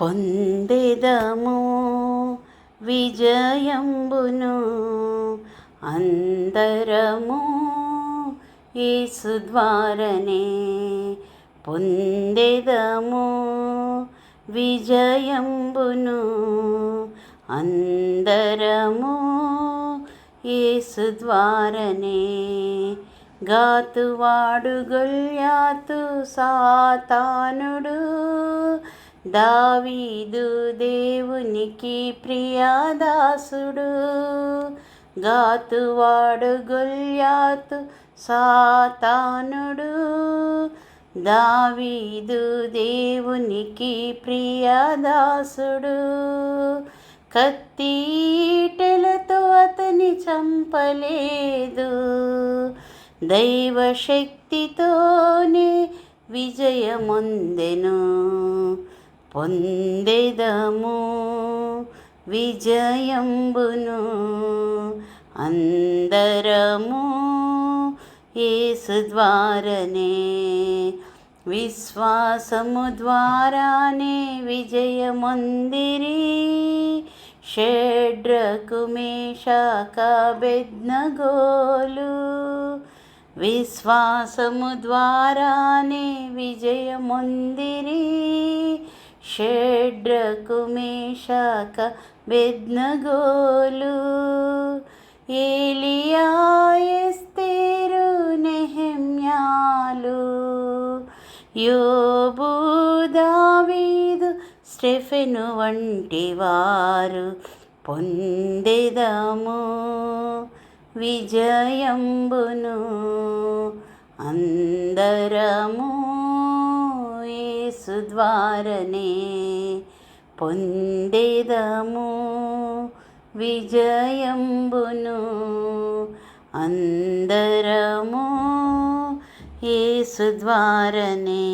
పొందెదము విజయంబును అందరము యేసు ద్వారనే పొందెదము విజయంబును అందరము యేసు ద్వారనే గాతువాడు గొల్యాతు సాతానుడు దావీదు దేవునికి ప్రియాదాసుడు. గాతువాడు గొల్యాతు సాతానుడు. దావీదు దేవునికి ప్రియాదాసుడు. కత్తీటెలతో అతని చంపలేదు. దైవశక్తితోనే విజయముందెను. పొందెదము విజయంబును అందరము ఏసుద్వారనే విశ్వాసము ద్వారానే విజయమందిరి షడ్రకు మేషాక బెద్నగోలు విశ్వాసము ద్వారానే విజయమందిరి షడ్రకు మేషాక బెద్నగోలు ఏలియాయస్తేరు నెహమ్యాలు. యోబు దావీదు స్టెఫెను వంటి వారు పొందెదము. విజయంబును అందరము యేసు ద్వారనే పొందేదము విజయంబును అందరము యేసు ద్వారనే